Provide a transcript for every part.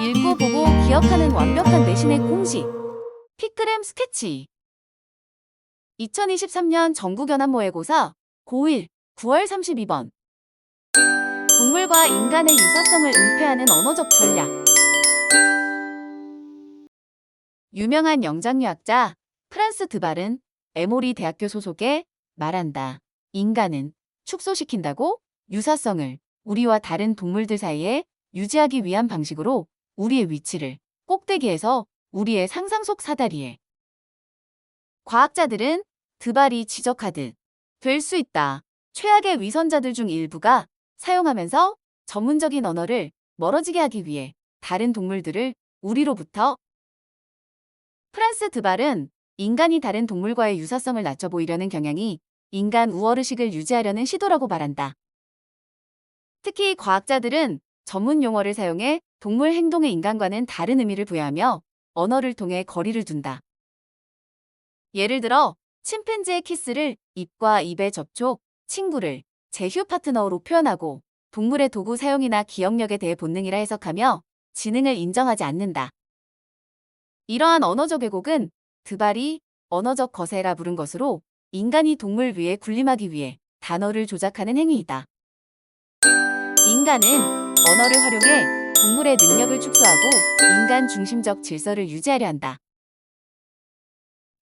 읽고 보고 기억하는 완벽한 내신의 공식. 피크램 스케치. 2023년 전국연합 모의고사 고1 9월 32번. 동물과 인간의 유사성을 은폐하는 언어적 전략. 유명한 영장류학자 프란스 드발은 에모리 대학교 소속의 말한다. 인간은 축소시킨다고 유사성을 우리와 다른 동물들 사이에 유지하기 위한 방식으로 우리의 위치를 꼭대기에서 우리의 상상 속 사다리에 과학자들은 드발이 지적하듯 될 수 있다. 최악의 위선자들 중 일부가 사용하면서 전문적인 언어를 멀어지게 하기 위해 다른 동물들을 우리로부터 프란스 드발은 인간이 다른 동물과의 유사성을 낮춰 보이려는 경향이 인간 우월의식을 유지하려는 시도라고 말한다. 특히 과학자들은 전문 용어를 사용해 동물 행동의 인간과는 다른 의미를 부여하며 언어를 통해 거리를 둔다. 예를 들어 침팬지의 키스를 입과 입의 접촉, 친구를 제휴 파트너로 표현하고 동물의 도구 사용이나 기억력에 대해 본능이라 해석하며 지능을 인정하지 않는다. 이러한 언어적 왜곡은 드발이 언어적 거세라 부른 것으로 인간이 동물 위에 군림하기 위해 단어를 조작하는 행위이다. 인간은 언어를 활용해 동물의 능력을 축소하고 인간 중심적 질서를 유지하려 한다.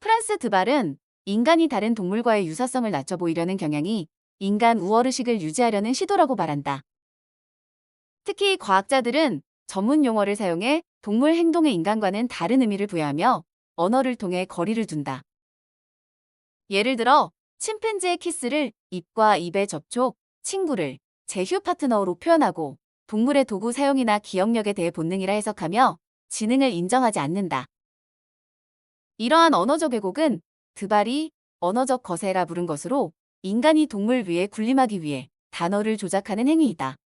프란스 드발은 인간이 다른 동물과의 유사성을 낮춰 보이려는 경향이 인간 우월의식을 유지하려는 시도라고 말한다. 특히 과학자들은 전문 용어를 사용해 동물 행동의 인간과는 다른 의미를 부여하며 언어를 통해 거리를 둔다. 예를 들어 침팬지의 키스를 입과 입의 접촉, 친구를 제휴 파트너로 표현하고 동물의 도구 사용이나 기억력에 대해 본능이라 해석하며 지능을 인정하지 않는다. 이러한 언어적 왜곡은 드발이 언어적 거세라 부른 것으로 인간이 동물 위에 군림하기 위해 단어를 조작하는 행위이다.